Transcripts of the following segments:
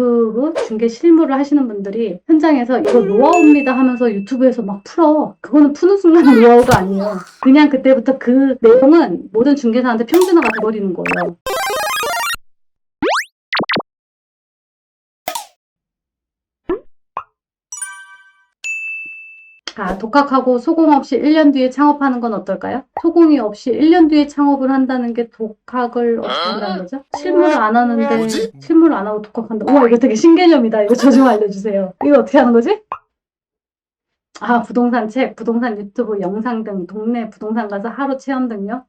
유튜브 중개 실무를 하시는 분들이 현장에서 이거 노하우입니다 하면서 유튜브에서 막 풀어. 그거는 푸는 순간 노하우가 아니에요. 그냥 그때부터 그 내용은 모든 중개사한테 평준화가 돼버리는 거예요. 아, 독학하고 소공 없이 1년 뒤에 창업하는 건 어떨까요? 소공이 없이 1년 뒤에 창업을 한다는 게 독학을 어떻게 한다는 거죠? 실무를 안 하는데 뭐지? 실무를 안 하고 독학한다. 우와, 이거 되게 신개념이다. 이거 저 좀 알려주세요. 이거 어떻게 하는 거지? 아, 부동산 책, 부동산 유튜브 영상 등 동네 부동산 가서 하루 체험 등요.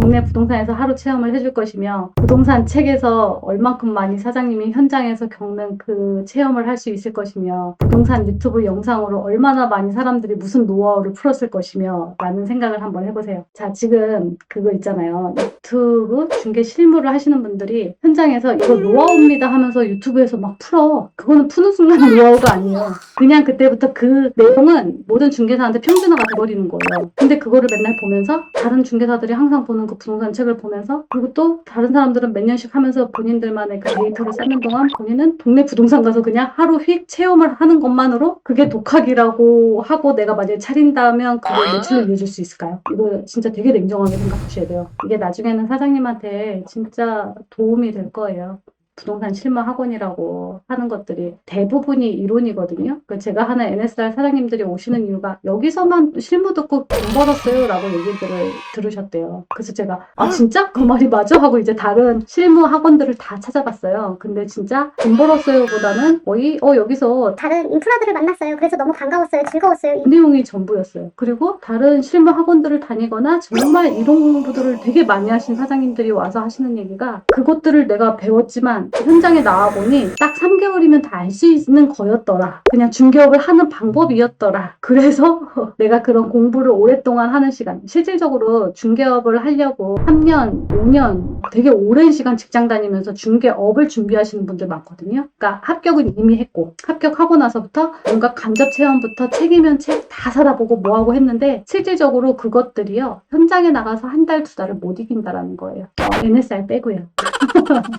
동네 부동산에서 하루 체험을 해줄 것이며 부동산 책에서 얼만큼 많이 사장님이 현장에서 겪는 그 체험을 할 수 있을 것이며 부동산 유튜브 영상으로 얼마나 많이 사람들이 무슨 노하우를 풀었을 것이며 라는 생각을 한번 해보세요. 자 지금 그거 있잖아요. 유튜브 중개 실무를 하시는 분들이 현장에서 이거 노하우입니다 하면서 유튜브에서 막 풀어. 그거는 푸는 순간 노하우가 아니에요. 그냥 그때부터 그 내용은 모든 중개사한테 평준화가 돼버리는 거예요. 근데 그거를 맨날 보면서 다른 중개사들이 항상 보는 그 부동산 책을 보면서 그리고 또 다른 사람들은 몇 년씩 하면서 본인들만의 그 데이터를 쌓는 동안 본인은 동네 부동산 가서 그냥 하루 휙 체험을 하는 것만으로 그게 독학이라고 하고 내가 만약에 차린다면 그걸 매출을 이어줄 수 있을까요? 이거 진짜 되게 냉정하게 생각하셔야 돼요. 이게 나중에는 사장님한테 진짜 도움이 될 거예요. 부동산 실무 학원이라고 하는 것들이 대부분이 이론이거든요. 그 제가 하는 NSR 사장님들이 오시는 이유가 여기서만 실무 듣고 돈 벌었어요 라고 얘기들을 들으셨대요. 그래서 제가 아 진짜? 그 말이 맞아? 하고 이제 다른 실무 학원들을 다 찾아봤어요. 근데 진짜 돈 벌었어요 보다는 거의 어 여기서 다른 인프라들을 만났어요. 그래서 너무 반가웠어요. 즐거웠어요. 그 내용이 전부였어요. 그리고 다른 실무 학원들을 다니거나 정말 이론 공부들을 되게 많이 하신 사장님들이 와서 하시는 얘기가 그것들을 내가 배웠지만 현장에 나와보니 딱 3개월이면 다 알 수 있는 거였더라. 그냥 중개업을 하는 방법이었더라. 그래서 내가 그런 공부를 오랫동안 하는 시간, 실질적으로 중개업을 하려고 3년, 5년 되게 오랜 시간 직장 다니면서 중개업을 준비하시는 분들 많거든요. 그러니까 합격은 이미 했고 합격하고 나서부터 뭔가 간접 체험부터 책이면 책 다 사다 보고 뭐하고 했는데 실질적으로 그것들이요 현장에 나가서 한 달, 두 달을 못 이긴다라는 거예요. 어, NSR 빼고요.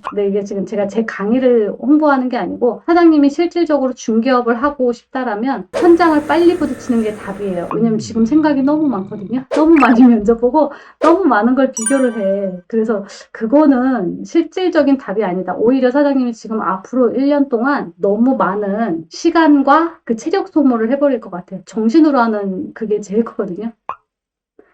근데 이게 지금 제가 제 강의를 홍보하는 게 아니고 사장님이 실질적으로 중개업을 하고 싶다라면 현장을 빨리 부딪히는 게 답이에요. 왜냐면 지금 생각이 너무 많거든요. 너무 많이 면접 보고 너무 많은 걸 비교를 해. 그래서 그거는 실질적인 답이 아니다. 오히려 사장님이 지금 앞으로 1년 동안 너무 많은 시간과 그 체력 소모를 해버릴 것 같아요. 정신으로 하는 그게 제일 크거든요.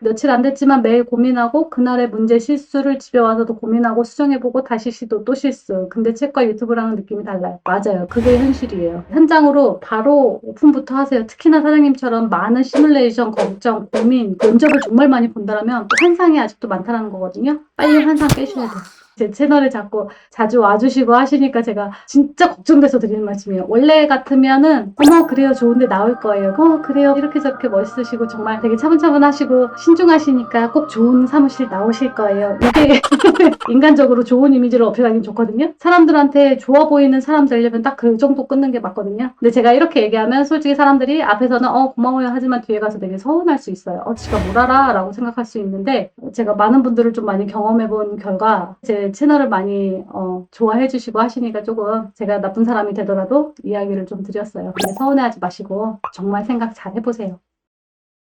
며칠 안 됐지만 매일 고민하고 그날의 문제 실수를 집에 와서도 고민하고 수정해보고 다시 시도 또 실수. 근데 책과 유튜브랑은 느낌이 달라요. 맞아요. 그게 현실이에요. 현장으로 바로 오픈부터 하세요. 특히나 사장님처럼 많은 시뮬레이션, 걱정, 고민, 면접을 정말 많이 본다면 환상이 아직도 많다는 거거든요. 빨리 환상 깨셔야 돼요. 제 채널에 자꾸 자주 와주시고 하시니까 제가 진짜 걱정돼서 드리는 말씀이에요. 원래 같으면은 어머 그래요 좋은데 나올 거예요. 어 그래요 이렇게 저렇게 멋있으시고 정말 되게 차분차분하시고 신중하시니까 꼭 좋은 사무실 나오실 거예요. 이게 인간적으로 좋은 이미지를 어필하기 좋거든요. 사람들한테 좋아 보이는 사람 되려면 딱 그 정도 끊는 게 맞거든요. 근데 제가 이렇게 얘기하면 솔직히 사람들이 앞에서는 어 고마워요 하지만 뒤에 가서 되게 서운할 수 있어요. 어 지가 뭘 알아? 라고 생각할 수 있는데 제가 많은 분들을 좀 많이 경험해 본 결과 제 채널을 많이 어, 좋아해 주시고 하시니까 조금 제가 나쁜 사람이 되더라도 이야기를 좀 드렸어요. 근데 서운해하지 마시고 정말 생각 잘 해보세요.